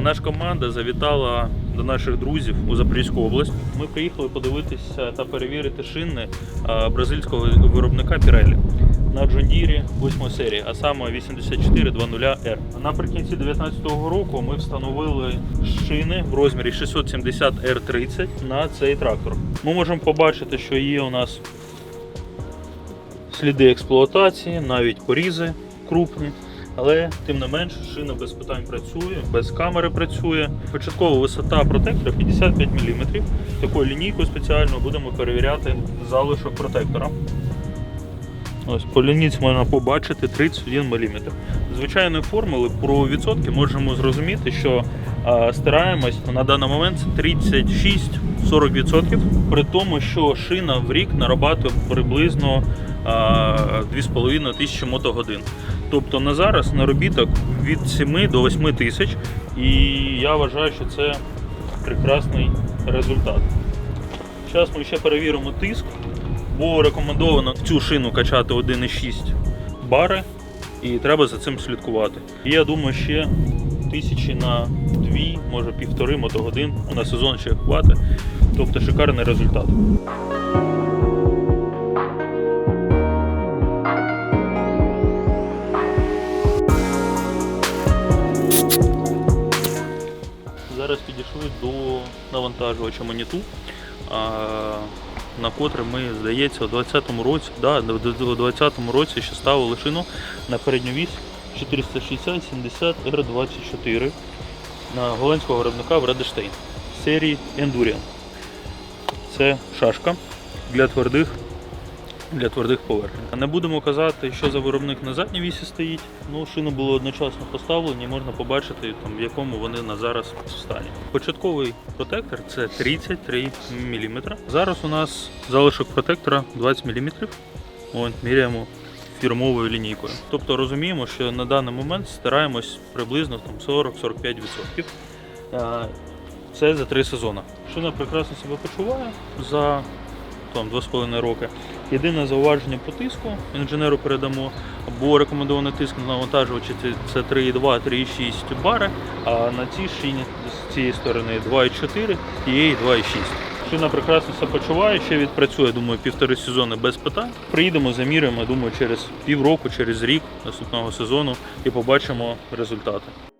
наша команда завітала до наших друзів у Запорізьку область. Ми приїхали подивитися та перевірити шини бразильського виробника Pirelli на Deere 8 серії, а саме 8420R. Наприкінці 2019 року ми встановили шини в розмірі 670 R30 на цей трактор. Ми можемо побачити, що є у нас сліди експлуатації, навіть порізи крупні. Але тим не менш, шина без питань працює, без камери працює. Початкова висота протектора 55 мм. Такою лінійкою спеціально будемо перевіряти залишок протектора. Ось по лінійці можна побачити 31 мм. Звичайної формули про відсотки можемо зрозуміти, що стираємось на даний момент 36-40%, при тому, що шина в рік нарабатує приблизно 2,5 тисячі мотогодин. Тобто на зараз наробіток від 7 до 8 тисяч, і я вважаю, що це прекрасний результат. Зараз ми ще перевіримо тиск, бо рекомендовано цю шину качати 1,6 бари, і треба за цим слідкувати. Я думаю, ще тисячі на дві, може півтори мотогодин на сезон ще хватить. Тобто шикарний результат. Зараз підійшли до навантажувача Маніту, на котре ми, здається, у 20-му році, да, у 20-му році ще ставили шину на передню вісь 460-70 R24 на голландського виробника в Вредештейн серії Endurian. Це шашка для твердих для твердих поверхень. Не будемо казати, що за виробник на задній вісі стоїть. Ну, шини були одночасно поставлені, можна побачити, там, в якому вони на зараз стані. Початковий протектор це 33 мм. Зараз у нас залишок протектора 20 мм. От, міряємо фірмовою лінійкою. Тобто розуміємо, що на даний момент стараємось приблизно там, 40-45%. Е, Це за три сезони. Шина прекрасно себе почуває за там 2,5 роки. Єдине зауваження по тиску інженеру передамо, бо рекомендований тиск на навантажувачі це- це 3,2, 3,6 бари, а на цій шині з цієї сторони 2,4, тієї 2,6. Шина прекрасно себе почуває, ще відпрацює, думаю, півтори сезони без питань. Приїдемо, заміряємо, думаю, через півроку, через рік наступного сезону і побачимо результати.